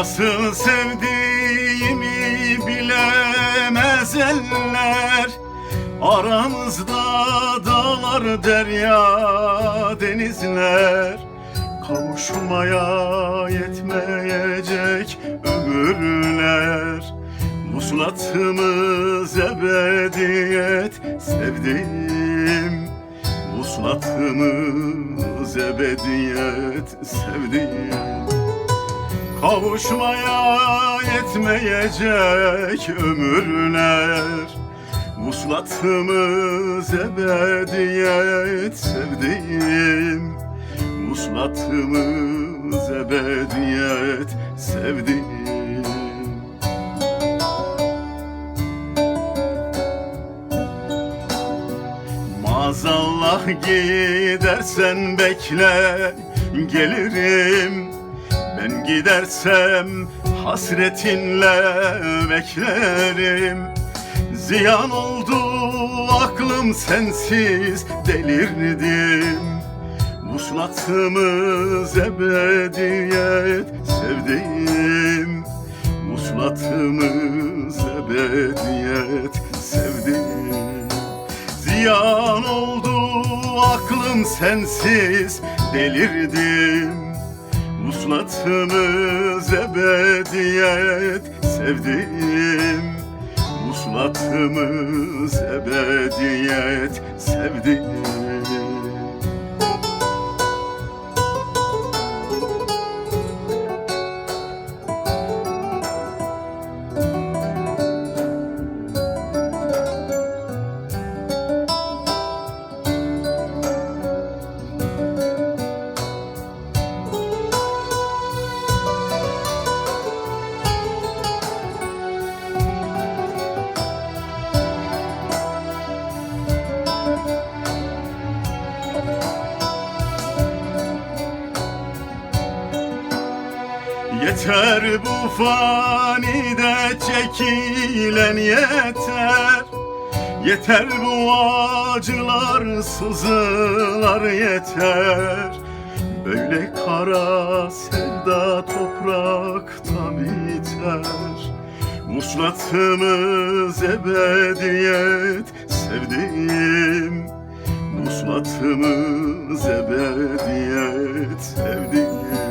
Nasıl sevdiğimi bilemez eller. Aramızda dağlar derya denizler. Kavuşmaya yetmeyecek ömürler. Vuslatımız ebediyet sevdiğim. Vuslatımız ebediyet sevdiğim Kavuşmaya yetmeyecek ömürler. Vuslatımız ebediyet sevdiğim. Vuslatımız ebediyet sevdiğim. Maazallah gidersen bekle gelirim Ben gidersem hasretinle beklerim. Ziyan oldu aklım sensiz delirdim. Vuslatımız ebediyet sevdiğim Vuslatımız ebediyet sevdiğim Ziyan oldu aklım sensiz delirdim Vuslatımız ebediyet sevdiğim Vuslatımız ebediyet sevdiğim Yeter bu fanide çekilen yeter. Yeter bu acılar sızılar yeter. Böyle kara sevda toprakta biter. Vuslatımız ebediyet sevdiğim. Vuslatımız ebediyet sevdiğim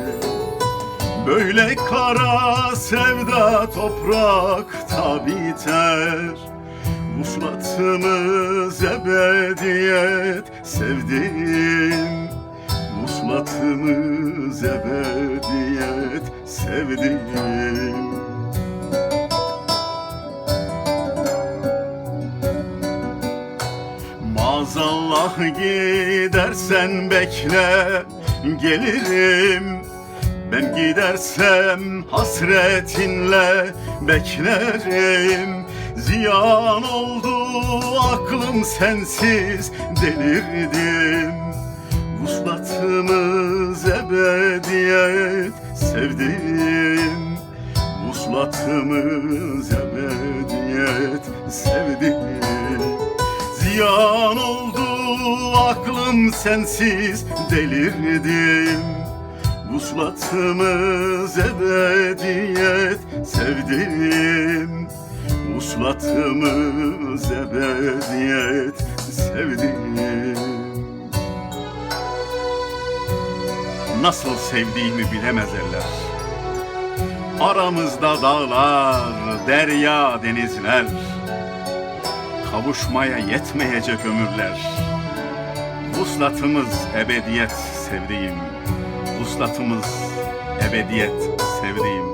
Böyle kara sevda toprakta biter. Vuslatımız ebediyet sevdiğim. Vuslatımız ebediyet sevdiğim. Maazallah gidersen bekle gelirim ben gidersem hasretinle beklerim. Ziyan oldu aklım sensiz delirdim. Vuslatımız ebediyet sevdim. Vuslatımız ebediyet sevdim. Ziyan oldu aklım sensiz delirdim Vuslatımız ebediyet sevdim Vuslatımız ebediyet sevdim Nasıl sevdiğimi bilemez eller Aramızda dağlar, derya, denizler. Kavuşmaya yetmeyecek ömürler. Vuslatımız ebediyet sevdiğim Uslatımız ebediyet sevdiğim.